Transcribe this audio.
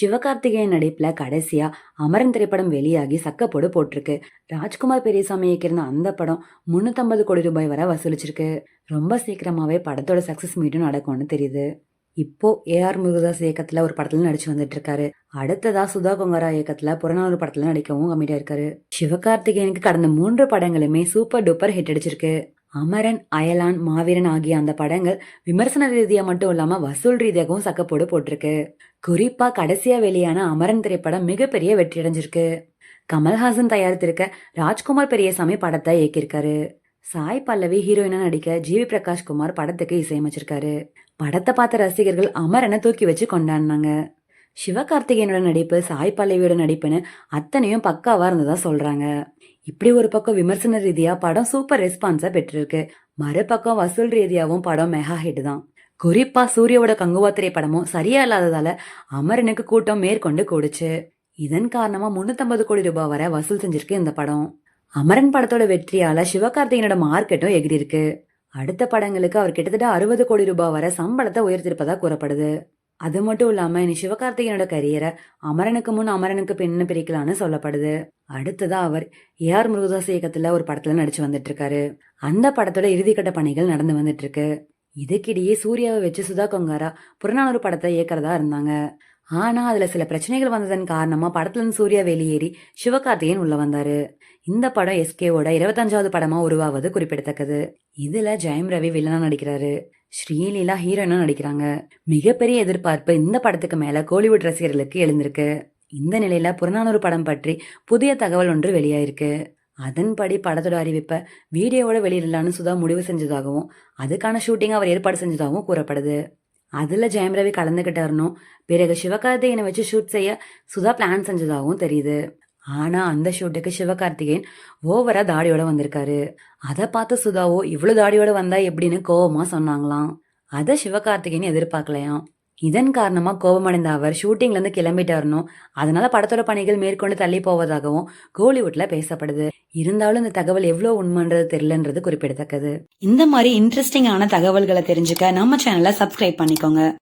சிவகார்த்திகேயன் நடிப்புல கடைசியா அமரன் திரைப்படம் வெளியாகி சக்கப்போடு போட்டிருக்கு. ராஜ்குமார் பெரியசாமி இயக்கியிருந்த அந்த படம் முன்னூத்தம்பது கோடி ரூபாய் வரை வசூலிச்சிருக்கு. ரொம்ப சீக்கிரமாவே படத்தோட சக்சஸ் மீட்டும் நடக்கும்னு தெரியுது. இப்போ ஏஆர் முருகதாஸ் இயக்கத்துல ஒரு படத்துல நடிச்சு வந்துட்டு இருக்காரு அடுத்ததா சுதா கொங்கரா இயக்கத்துல புறநானூறு படத்துல நடிக்கவும் கம்மியாக இருக்காரு. சிவகார்த்திகேயனுக்கு கடந்த மூன்று படங்களுமே சூப்பர் டூப்பர் ஹிட் அடிச்சிருக்கு. அமரன் அயலான் மாவீரன் ஆகிய அந்த படங்கள் விமர்சன ரீதியா மட்டும் இல்லாம வசூல் ரீதியாகவும் சக்கப்போடு போட்டிருக்கு. குறிப்பா கடைசியா வெளியான அமரன் திரைப்படம் மிகப்பெரிய வெற்றி அடைஞ்சிருக்கு. கமல்ஹாசன் தயாரித்திருக்க ராஜ்குமார் பெரியசாமி படத்தை இயக்கியிருக்காரு. சாய் பல்லவி ஹீரோயினா நடிக்க ஜிவி பிரகாஷ் குமார் படத்துக்கு இசையமைச்சிருக்காரு. படத்தை பார்த்த ரசிகர்கள் அமரனை தூக்கி வச்சு கொண்டாடினாங்க. சிவகார்த்திகேயனோட நடிப்பு சாய் பல்லவியோட நடிப்புன்னு அத்தனையும் பக்காவா இருந்ததா சொல்றாங்க. இப்படி ஒரு பக்கம் விமர்சன ரீதியா படம் சூப்பர் ரெஸ்பான்ஸா பெற்றிருக்கு. மறுபக்கம் வசூல் ரீதியாவும் படம் மெகா ஹிட் தான். குறிப்பா சூர்யாவோட கங்குவா திரைப்படமும் சரியா இல்லாததால அமரனுக்கு கூட்டம் மேற்கொண்டு கூடுச்சு. இதன் காரணமா முன்னூத்தம்பது கோடி ரூபாய் வரை வசூல் செஞ்சிருக்கு இந்த படம். அமரன் படத்தோட வெற்றியால சிவகார்த்திகனோட மார்க்கெட்டும் எகிரி இருக்கு அடுத்த படங்களுக்கு அவர் கிட்டத்தட்ட அறுபது கோடி ரூபாய் வரை சம்பளத்தை உயர்த்திருப்பதா கூறப்படுது. அது மட்டும் இல்லாம இனி சிவகார்த்திகேயனோட கரியரை அமரனுக்கு முன் அமரனுக்கு பின்னு பிரிக்கலாம்னு சொல்லப்படுது. அடுத்ததா அவர் ஏஆர் முருகதாஸ் இயக்கத்துல ஒரு படத்துல நடிச்சு வந்துட்டு இருக்காரு அந்த படத்தோட இறுதிக்கட்ட பணிகள் நடந்து வந்துட்டு இருக்கு இதுக்கிடையே சூர்யாவை வச்சு சுதா கொங்காரா புறநானூறு படத்தை இயக்கிறதா இருந்தாங்க. ஆனா அதுல சில பிரச்சனைகள் வந்ததன் காரணமா படத்துல சூர்யா வெளியேறி சிவகார்த்திகேயன் உள்ள வந்தாரு. இந்த படம் எஸ்கேவோட இருபத்தஞ்சாவது படமா உருவாவது குறிப்பிடத்தக்கது. இதுல ஜெயம் ரவி வில்லனா நடிக்கிறாரு. ஸ்ரீலீலா ஹீரோயினா நடிக்கிறாங்க? மிகப்பெரிய எதிர்பார்ப்பு இந்த படத்துக்கு மேல கோலிவுட் ரசிகர்களுக்கு எழுந்திருக்கு. இந்த நிலையில புறநானூறு படம் பற்றி புதிய தகவல் ஒன்று வெளியாயிருக்கு. அதன்படி படத்தோட அறிவிப்பை வீடியோவோட வெளியிடலான்னு சுதா முடிவு செஞ்சதாகவும் அதுக்கான ஷூட்டிங் அவர் ஏற்பாடு செஞ்சதாகவும் கூறப்படுது. அதுல ஜெயம் ரவி கலந்துகிட்டாருனும் பிறகு சிவகார்த்திகேயனை வச்சு ஷூட் செய்ய சுதா பிளான் செஞ்சதாகவும் தெரியுது. ஆனா அந்த ஷூட்டுக்கு சிவகார்த்திகேயன் ஓவரா தாடியோட வந்திருக்காரு. அதை பார்த்து சுதாவோ இவ்வளவு தாடியோட வந்தா எப்படின்னு கோபமாக சொன்னாங்களாம். அதை சிவகார்த்திகேயன் எதிர்பார்க்கலையாம். இதன் காரணமா கோபமடைந்த அவர் ஷூட்டிங்ல இருந்து வரணும் அதனால படத்தோட பணிகள் மேற்கொண்டு தள்ளி போவதாகவும் கோலிவுட்ல பேசப்படுது. இருந்தாலும் இந்த தகவல் எவ்வளவு உண்மைன்றது தெரியலன்றது குறிப்பிடத்தக்கது. இந்த மாதிரி இன்ட்ரெஸ்டிங்கான தகவல்களை தெரிஞ்சுக்க நம்ம சேனலை சப்ஸ்கிரைப் பண்ணிக்கோங்க.